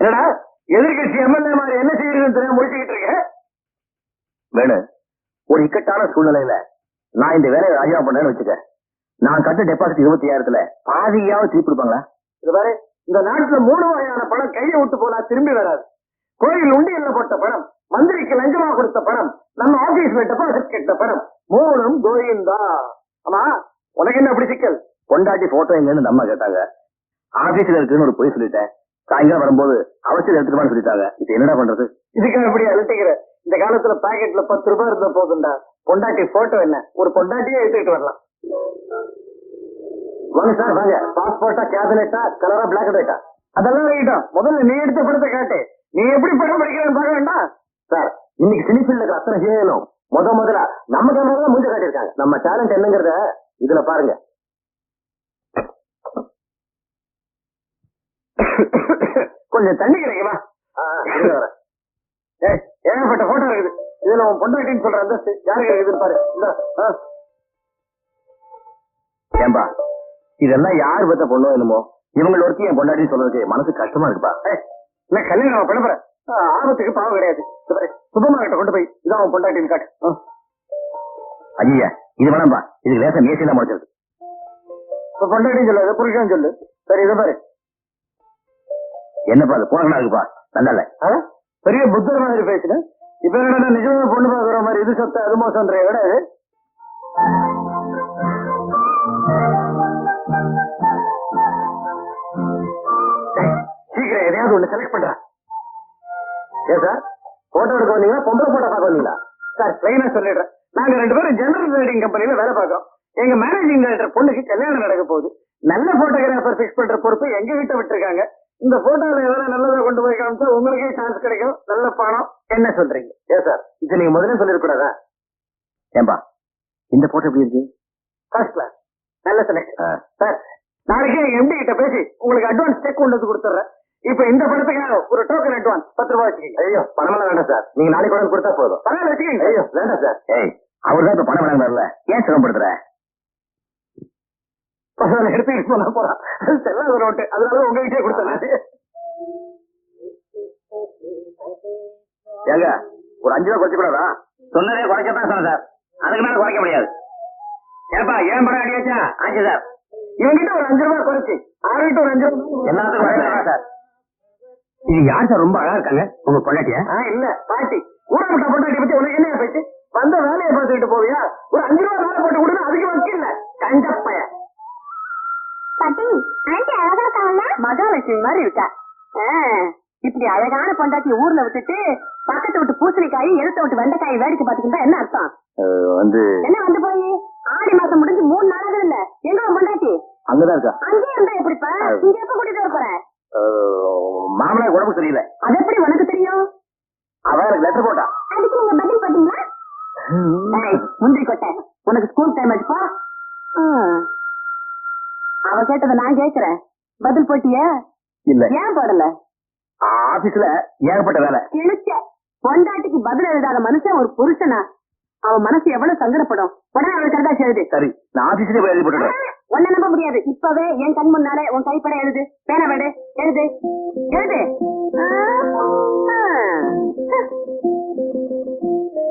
என்னடா எதிர்கட்சி எம்எல்ஏ மாதிரி என்ன செய்யறதுன்னு முடிச்சுக்கிட்டு இருக்க? வேணு ஒரு இக்கட்டான சூழ்நிலையில நான் இந்த வேலையை ராஜினாமா பண்ணேன்னு வச்சுக்க. நான் கட்ட டெபாசிட் இருபத்தி ஆயிரத்துல பாதியாவது திருப்பி கொடுப்பாங்களா? இது பாரு இந்த நாட்டுல மூணு வகையான பணம் கையை விட்டு போனா திரும்பி வராது. கோயில் உண்டியல்ல போட்ட பணம் மந்திரிக்கு லஞ்சமா கொடுத்த பணம் நம்ம ஆபீஸ்ல டெபாசிட் கட்ட பணம் மூணும் கோயிந்தா ஆமா உனக்கு என்ன அப்படி சிக்கல்? பொண்டாட்டி போட்டோ எங்கன்னு இந்த அம்மா கேட்டாங்க ஆபீஸ்ல இருக்குன்னு ஒரு பொய் சொல்லிட்டேன். சாயங்காலம் வரும்போது அவசியம் எடுத்துட்டு சொல்லிட்டாங்க. இப்ப என்னடா பண்றது? இதுக்கு எப்படி அழுத்திக்கிற இந்த காலத்துல பாக்கெட்ல பத்து ரூபாய் இருந்தா போதும்டா. பொண்டாட்டி போட்டோ என்ன? ஒரு பொண்டாட்டியே எடுத்துக்கிட்டு வரலாம். வாங்க சார் வாங்க. பாஸ்போர்ட்டா கேபினெட்டா கலரா பிளாக் அண்ட் அதெல்லாம் இருக்கட்டும். முதல்ல நீ எடுத்த படத்தை காட்டு. நீ எப்படி படம் படிக்கிறேன்னு பார்க்க வேண்டாம். சார் இன்னைக்கு சினிஃபீல்ட்ல இருக்கிற அத்தனை ஹீரோயினும் முத முதல்ல நம்ம கேமரா தான் மூஞ்ச காட்டியிருக்காங்க. நம்ம டேலண்ட் என்னங்கறத இதுல பாருங்க. கொஞ்சம் தண்ணி கிடைக்குமா ஏகப்பட்ட போட்டோ இருக்குது. இதுல உன் பொண்டாட்டின்னு சொல்ற அந்தஸ்து யாருக்கு இருக்குதுன்னு பாரு. ஏம்பா இதெல்லாம் யார் பத்த பொண்ணோ என்னமோ? இவங்க ஒருத்தி என் பொண்டாட்டின்னு சொல்றதுக்கு மனசு கஷ்டமா இருக்குப்பா. என்ன கல்யாணம் பண்ண போறேன் ஆ, ஆபத்துக்கு பாவம் கிடையாது. சுபமா கிட்ட கொண்டு போய் இதான் உன் பொண்டாட்டின்னு காட்டு. ஐயா இது வேணாம்பா. இதுக்கு லேசா மேசியெல்லாம் முடிச்சிருக்கு பொண்டாட்டின்னு சொல்லாது புருஷன் சொல்லு. சரி இதை பாரு. என்னப்பா அது? போனா இருக்குப்பா நல்லா பெரிய புத்தர் மாதிரி பேசுனேன் இப்ப என்னடா நிஜமா பொண்ணு பாக்குற மாதிரி இது சொத்த அது மோசம்ன்ற விட சீக்கிரம் எதையாவது ஒண்ணு செலக்ட் பண்ற. ஏன் சார் போட்டோ எடுக்க வந்தீங்களா? பொம்பளை போட்டோ பார்க்க வந்தீங்களா? சார் பிளைனா சொல்லிடுறேன். நாங்க ரெண்டு பேரும் ஜெனரல் ரைடிங் கம்பெனில வேலை பார்க்கறோம். எங்க மேனேஜிங் டைரக்டர் பொண்ணுக்கு கல்யாணம் நடக்க போகுது. நல்ல போட்டோகிராஃபர் ஃபிக்ஸ் பண்ற பொறுப்பு எங்க கிட்ட விட்டுருக்காங்க. இந்த போட்டோல எதாவது நல்லதா கொண்டு போய் காமிச்சா உங்களுக்கே சான்ஸ் கிடைக்கும். நல்ல பணம். என்ன சொல்றீங்க? ஏன் சார் இது நீங்க முதல்ல சொல்லிருக்கூடாதா ஏன்பா இந்த போட்டோ எப்படி இருக்கு? ஃபர்ஸ்ட் கிளாஸ் நல்ல செலக்ஷன். சார் நாளைக்கே எம்டி கிட்ட பேசி உங்களுக்கு அட்வான்ஸ் செக் கொண்டு வந்து கொடுத்துறேன். இப்ப இந்த படத்துக்காக ஒரு டோக்கன் அட்வான்ஸ் பத்து ரூபாய் வச்சுக்கீங்க. ஐயோ பணமெல்லாம் வேண்டாம் சார் நீங்க நாளைக்கு கொண்டு கொடுத்தா போதும். பரவாயில்ல வச்சுக்கீங்க. ஐயோ வேண்டாம் சார் ஏய் அவர் தான் இப்ப பணம் வழங்குறாருல ஏன் சிரமப்படுத்துற? எடுத்துக்கிட்டு போனா போறான். செல்லாத நோட்டு அதனால உங்ககிட்டே கொடுத்தேன். ஏங்க ஒரு அஞ்சு ரூபா குறைச்சு கூடாதா சொன்னதே குறைக்கத்தான் சொன்னேன் சார். அதுக்கு மேல குறைக்க முடியாது. ஏப்பா ஏன் படம் அடியாச்சா ஆச்சு? சார். இவங்கிட்ட ஒரு அஞ்சு ரூபாய் குறைச்சு. ஆறுகிட்ட ஒரு அஞ்சு ரூபாய் எல்லாத்துக்கும் குறைக்கலாம் சார். இது யார் சார்? ரொம்ப அழகா இருக்காங்க. உங்க பொண்டாட்டியா? இல்ல. பாட்டி. ஊட முட்டை பொண்டாட்டி பத்தி மகாலட்சுமி மாதிரி இருக்கா? இப்படி அழகான பொண்டாட்டி ஊர்ல விட்டுட்டு பக்கத்து விட்டு பூசணிக்காய் எழுத்த விட்டு வெண்டைக்காய் வேடிக்கை பாத்துக்கிட்டா என்ன அர்த்தம்? வந்து என்ன வந்து போய்? ஆடி மாசம் முடிஞ்சு மூணு நாளாக இல்ல. எங்க பொண்டாட்டி? அங்கதான் இருக்கா? அங்கேயே இருந்தா எப்படிப்பா? இங்க எப்ப கூட்டிட்டு வர போற? மாமனார் உடம்பு சரியில்லை. அது எப்படி உனக்கு தெரியும்? அவன் எனக்கு லெட்டர் போட்டா. அதுக்கு நீங்க பதில் போட்டீங்களா? முந்திரி கொட்டை. உனக்கு ஸ்கூல் டைம் ஆச்சுப்பா. அவ கேட்டதை நான் கேக்குறேன் பதில் போட்டியா? இல்ல. ஏன் போடல? ஆபீஸ்ல ஏகப்பட்ட வேலை. கிழிச்ச பொண்டாட்டிக்கு பதில் எழுதாத மனுஷன் ஒரு புருஷனா? அவன் மனசு எவ்வளவு சங்கடப்படும்? உடனே அவளுக்கு கருதாச்சு எழுது. சரி நான் ஆபீஸ்லயே போய் எழுதி போட்டுறேன் உன்னை நம்ப முடியாது. இப்பவே என் கண் முன்னாலே உன் கைப்பட எழுது. பேன வேடு. எழுது. எழுது.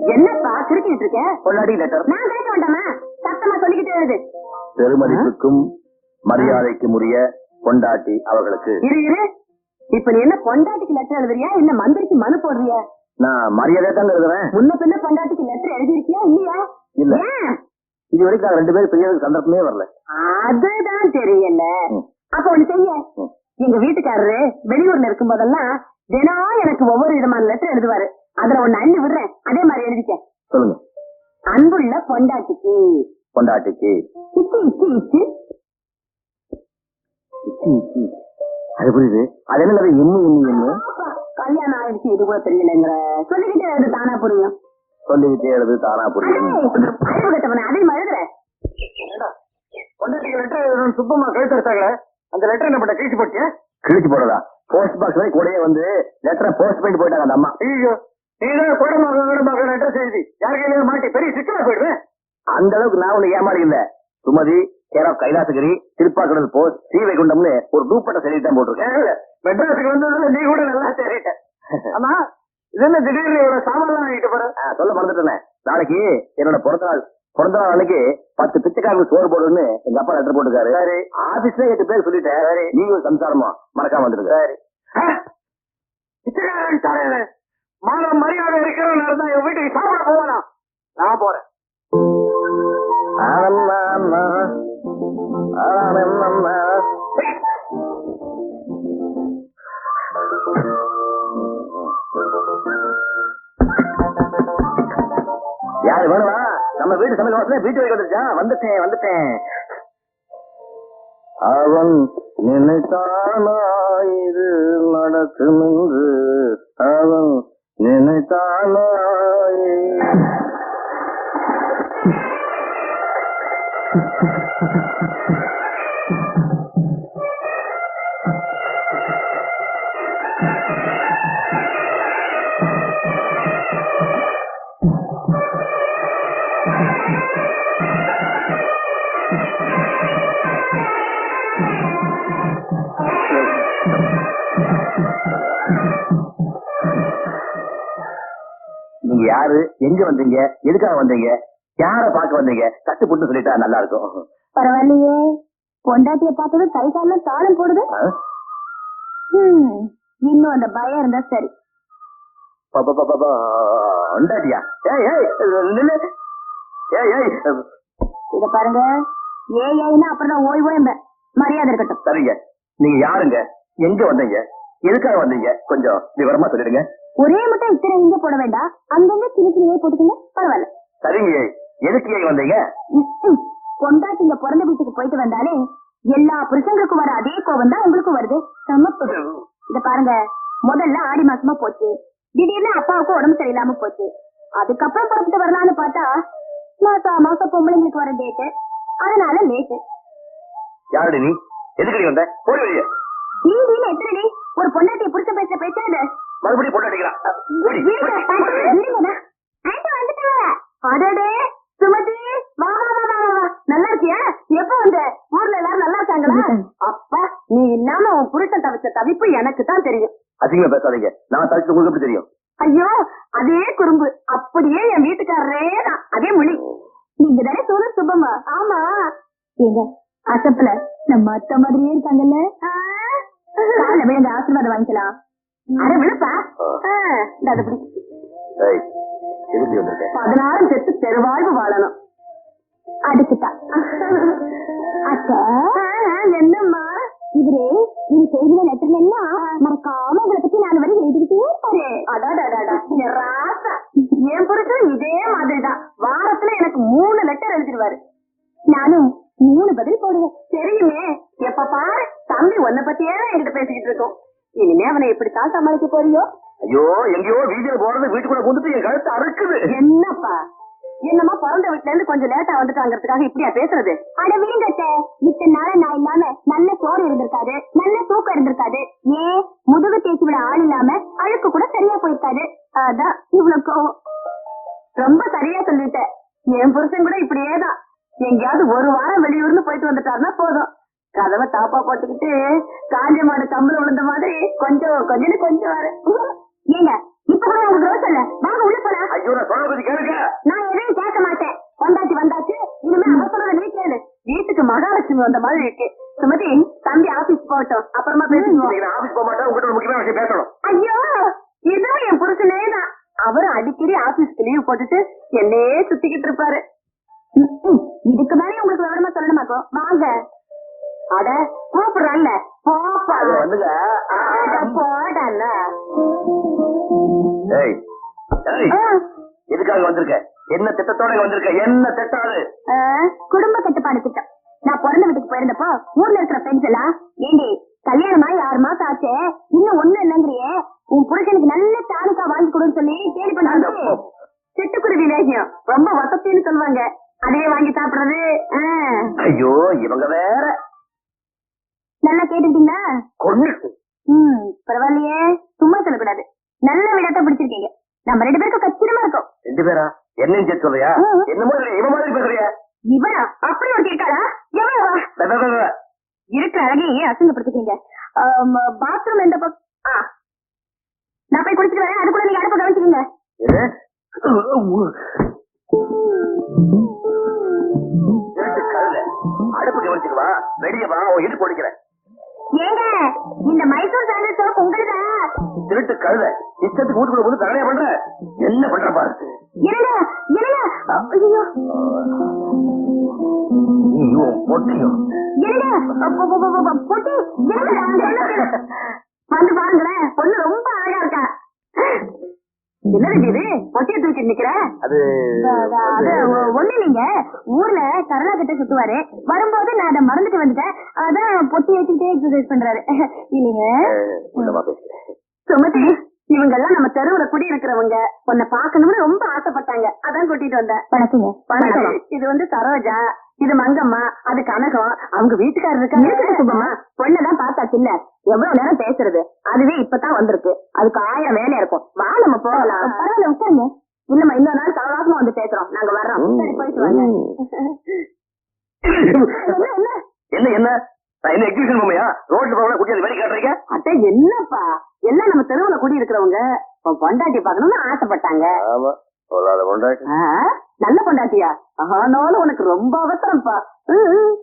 என்னப்பா கிறுக்கிட்டு இருக்க? பொண்டாட்டி லெட்டர் நான் கேட்க வேண்டாமா? சத்தமா சொல்லிக்கிட்டு எழுது. பெருமதிப்புக்கும் மரியாதைக்கும் உரிய பொண்டாட்டி அவர்களுக்கு. இரு இரு. இப்ப நீ என்ன பொண்டாட்டிக்கு லெட்டர் எழுதுறியா? இல்ல மந்திரிக்கு மனு போடுறியா? நான் மரியாதை தான் எழுதுறேன். முன்ன பின்ன பொண்டாட்டிக்கு லெட்டர் எழுதிருக்கியா இல்லையா? இல்ல. இது வரைக்கும் நாங்க ரெண்டு பேரும் பெரிய சந்தர்ப்பமே வரல. அதுதான் தெரியல. அப்ப ஒண்ணு செய்ய. எங்க வீட்டுக்காரரு வெளியூர்ல இருக்கும் போதெல்லாம் தினம் எனக்கு ஒவ்வொரு விதமான லெட்டர் எழுதுவாரு. அதுல ஒண்ணு அள்ளி விடுறேன். அதே மாதிரி எழுதிக்க. சொல்லுங்க. அன்புள்ள பொண்டாட்டிக்கு. பொண்டாட்டிக்கு. இச்சு இச்சி இச்சி. அது புரியுது. அது என்ன இம்மு இம்மு அப்பா, கல்யாணம் ஆயிடுச்சு. இது கூட தெரியலங்கிற. சொல்லிக்கிட்டே எழுது தானா புரியும். சொல்லிக்கிட்டே எழுது தானா புரியும். லெட்டர் எழுதணும் சுத்தமா கழுத்து எடுத்தாங்களே அந்த லெட்டர் என்ன பண்ண கிழிச்சு போட்டியா கிழிச்சு போடுறதா? போஸ்ட் பாக்ஸ் வரை கூடயே வந்து லெட்டரை போஸ்ட் பண்ணிட்டு போயிட்டாங்க அந்த அம்மா. ஐயோ நீதான் குடமாக குடமாக லெட்டர் செய்தி. யார் கையில மாட்டி பெரிய சிக்கலா போயிடுவேன் அந்த அளவுக்கு நான் ஒண்ணு ஏமாறி இல்ல சுமதி கேர் கைலாசகிரி திருப்பாக்கடல் போஸ்ட் ஸ்ரீ வைகுண்டம்னு ஒரு டூப்பட்ட தான் போட்டிருக்கேன். மெட்ராஸுக்கு வந்ததுல நீ கூட நல்லா தேறிட்ட ஆமா இது என்ன திடீர்னு இவ்வளவு சாமான்லாம் வாங்கிட்டு போற? சொல்ல மறந்துட்டேன். நாளைக்கு என்னோட பிறந்த நாள் பிறந்த நாள் அன்னைக்கு பத்து பிச்சைக்காரங்களுக்கு சோறு போடுன்னு எங்க அப்பா லெட்டர் போட்டுருக்காரு. சரி. ஆபீஸ்ல எட்டு பேர் சொல்லிட்டேன். நீங்க ஒரு சம்சாரமா மறக்காம வந்துருங்க சரி. பிச்சைக்காரன் மரியாதை இருக்கிறவன் தான் என் வீட்டுக்கு சாப்பிட போவானா? நான் போறேன். யாரு வேணுமா? நம்ம வீட்டு சமையல் வாசல வீட்டு வரைக்கும் வந்துட்டேன் வந்துட்டேன். அவன் நினைத்தானா இது நடக்கும் என்று அவன் நினைத்தானா நீங்க யாரு? எங்க வந்தீங்க? எதுக்காக வந்தீங்க? யார பார்க்க வந்தீங்க? கட்டுப்பட்டு சொல்லிட்டா நல்லா இருக்கும். பரவாயில்லையே. பொண்டாட்டிய பார்த்தது கை காலம் தாளம் போடுது. இன்னும் அந்த பயம் இருந்தா சரி. ப- ப- ப- ப- ப- உண்டாட்டியா ஏய் ஏய் நில்லு. ஏய் ஏய். இத பாருங்க. ஏ ஏன்னா அப்புறம் ஓய் ஓய் மரியாதை இருக்கட்டும். சரிங்க. நீங்க யாருங்க? எங்க வந்தீங்க? எதுக்காக வந்தீங்க? கொஞ்சம் விவரமா சொல்லிடுங்க. ஒரே மட்டும் இத்தனை இங்க போட வேண்டாம். அங்கங்க சின்ன சின்ன போட்டுக்கங்க. பரவாயில்ல. சரிங்க எதுக்கு ஏன் வந்தீங்க. பொண்டாட்டிங்க பிறந்த வீட்டுக்கு போயிட்டு வந்தாலே எல்லா புருஷங்களுக்கும் வர அதே கோவம் தான் உங்களுக்கும் வருது. சமப்பு இத பாருங்க. முதல்ல ஆடி மாசமா போச்சு. திடீர்னு அப்பாவுக்கும் உடம்பு சரியில்லாம போச்சு. அதுக்கப்புறம் புறப்பட்டு வரலாம்னு பார்த்தா மாசா மாசம் பொம்பளைங்களுக்கு வர டேட்டு அதனால லேட்டு யாருடி நீ? எதுக்கு வந்த? போய் வெளியே. திடீர்னு எத்தனை ஒரு பொண்டாட்டிய புருஷ பேச பேசாது மறுபடியும் போடி. அடடே. சுமதி. எல்லாரும் நல்லா இருக்காங்களா? அப்பா நீ இல்லாம உன் புருஷன் தவிச்ச தவிப்பு எனக்கு தான் தெரியும். அசிங்கமா பேசாதீங்க. நான் தடுத்து உங்களுக்கு எப்படி தெரியும்? ஐயோ அதே குறும்பு. அப்படியே என் வீட்டுக்காரரே தான். அதே மொழி. நீங்க தானே சூழ சுபமா. ஆமா. ஏங்க அசப்புல நம்ம அத்தை மாதிரியே இருக்காங்கல்ல? கால விழுந்த ஆசீர்வாதம் வாங்கிக்கலாம். அட விழுப்பா. அதை பிடி. பதினாறு செத்து பெருவாழ்வு வாழணும். அதுக்குதான் அத்தை. என்னம்மா? இவரு இது செய்தியில லெட்டர்ல எல்லாம் மறக்காம உங்களை பத்தி நாலு வரை எழுதிக்கிட்டே இருப்பாரு. அடாடாடாடா என் ராசா. என் புருஷன் இதே மாதிரிதான். வாரத்துல எனக்கு மூணு லெட்டர் எழுதிடுவாரு. நானும் மூணு பதில் போடுவேன். தெரியுமே. எப்ப பாரு தம்பி உன்னை பத்தியே என்கிட்ட பேசிக்கிட்டு இருக்கோம். இனிமே அவனை எப்படித்தான் சமாளிக்க போறியோ? ஐயோ எங்கேயோ வீதியில போறது வீட்டுக்குள்ள வந்துட்டு என் கழுத்து அறுக்குது. என்னப்பா? என்னமா பிறந்த வீட்டுல இருந்து கொஞ்சம் லேட்டா வந்துட்டாங்கிறதுக்காக இப்படியா பேசுறது? அட வீங்கட்ட இத்தனை நாள நான் இல்லாம நல்ல சோறு இருந்திருக்காது நல்ல தூக்கம் இருந்திருக்காது. ஏன்? முதுகு தேய்ச்சி விட ஆள் இல்லாம அழுக்கு கூட சரியா போயிருக்காது. அதான் இவ்வளவு கோவம். ரொம்ப சரியா சொல்லிட்ட என் புருஷன் கூட இப்படியேதான் எங்கேயாவது ஒரு வாரம் வெளியூர்னு போயிட்டு வந்துட்டாருன்னா போதும். கதவை தாப்பா போட்டுக்கிட்டு காஞ்ச மாடு கம்பல் விழுந்த மாதிரி கொஞ்சம் கொஞ்சம் கொஞ்சம் வர. ஏங்க இப்ப கூட உங்களுக்கு ரோஸ் இல்ல. வாங்க உள்ள போலாம். ஐயோ நான் கேளுங்க. எதையும் கேட்க மாட்டேன். வந்தாச்சு வந்தாச்சு. இனிமே அவசரம் நீ கேளு. வீட்டுக்கு மகாலட்சுமி வந்த மாதிரி இருக்கு. சுமதி தம்பி ஆபீஸ் போகட்டும். அப்புறமா பேசுவோம் ஆபீஸ் போக மாட்டேன் உங்ககிட்ட ஒரு முக்கியமான விஷயம் பேசணும். ஐயோ இதுவும் என் புருஷனே தான். அவரும் அடிக்கடி ஆபீஸ்க்கு லீவ் போட்டுட்டு என்னையே சுத்திக்கிட்டு இருப்பாரு. இதுக்கு மேலே உங்களுக்கு விவரமா சொல்லணுமாக்கோ வாங்க. அட கூப்பிடுறல்ல. போப்பா. போடல்ல ஏய் ஏய் எதுக்காக வந்திருக்க? என்ன திட்டத்தோட இங்க வந்திருக்க? என்ன திட்டம் அது? ஆ, குடும்ப கட்டுப்பாடு திட்டம். நான் பிறந்த வீட்டுக்கு போயிருந்தப்போ ஊர்ல இருக்கிற ஃப்ரெண்ட்ஸ் எல்லாம் ஏண்டி கல்யாணமாயி ஆறு மாசம் ஆச்சு இன்னும் ஒண்ணு இல்லைங்கிறியே. உன் புருஷனுக்கு நல்ல தாலுக்கா வாங்கி கொடுன்னு சொல்லி கேள்வி பண்ணாங்க. சிட்டுக்குருவி லேகியம் ரொம்ப வசத்தின்னு சொல்லுவாங்க. அதையே வாங்கி சாப்பிடுறது. ஆ. ஐயோ இவங்க வேற. நல்லா கேட்டுக்கிட்டீங்களா கொன்னுட்டு. ம் பரவாயில்லையே. சும்மா சொல்லக்கூடாது. நல்ல விடத்தை பிடிச்சிருக்கீங்க. நம்ம ரெண்டு பேருக்கும் கச்சிதமா இருக்கும். ரெண்டு பேரா? சேர்த்து சொல்றியா. என்னமோ இவன் மாதிரி பேசுறியா. இவரா? அப்படி ஒரு கேட்காரா எவ்வளவா. இருக்கிற அழகையே அசிங்கப்படுத்திக்கீங்க ஆ, பாத்ரூம் எந்த பக்கம். நான் போய் குளிச்சுட்டு வரேன். அதுக்குள்ள நீங்க அடுப்பு கவனிச்சுக்கீங்க. அடுப்பு கவனிச்சுக்குவா வெளியே வா. இடுப்பு ஒடிக்கிறேன் ஏங்க இந்த மைசூர் சாண்டல் சோப் உங்களுதா? திருட்டு கழுத. இஷ்டத்துக்கு வீட்டுக்குள்ள வந்து தகனையா பண்ற? என்ன பண்ற பாரு. பொட்டியும். வந்து பாருங்களேன் பொண்ணு ரொம்ப அழகா இருக்கா. என்னது பொட்டியை தூக்கி நிக்கிற? அது ஒண்ணு இல்லைங்க. ஊர்ல கருணா கிட்ட சுத்துவாரு. வரும்போது நான் அதை மறந்துட்டு வந்துட்டேன். அதான் பொட்டி வச்சுக்கிட்டே எக்ஸசைஸ் பண்றாரு. இல்லைங்க. சுமதி இவங்க எல்லாம் நம்ம தெருவுல குடி இருக்கிறவங்க உன்னை பாக்கணும்னு ரொம்ப ஆசைப்பட்டாங்க. அதான் கூட்டிட்டு வந்தேன் வணக்கங்க. வணக்கம். இது வந்து சரோஜா இது மங்கம்மா அது கனகம். அவங்க வீட்டுக்காரர் இருக்காங்க சுபமா பொண்ணதான் பார்த்தாச்சு இல்ல. எவ்வளவு நேரம் பேசுறது? அதுவே இப்பதான் வந்திருக்கு. அதுக்கு ஆயிரம் வேலையா இருக்கும். வா நம்ம போகலாம். பரவாயில்ல உட்காருங்க. இல்லம்மா இன்னொரு நாள் சவகாசமா வந்து பேசுறோம். நாங்க வர்றோம். போயிட்டு வாங்க. என்ன, என்ன? என்ன எக்ஸிபிஷன் பொம்மையா? ரோட்ல போக குட்டியால வேலை காட்டுறீங்க? அத்தை என்னப்பா? எல்லாம் நம்ம தெருவுல குடி இருக்கிறவங்க பொண்டாட்டி பார்க்கணும்னு ஆசைப்பட்டாங்க. ஆமா ஆ, நல்ல பொண்டாட்டியா? ஆனாலும் உனக்கு ரொம்ப அவசரம்ப்பா.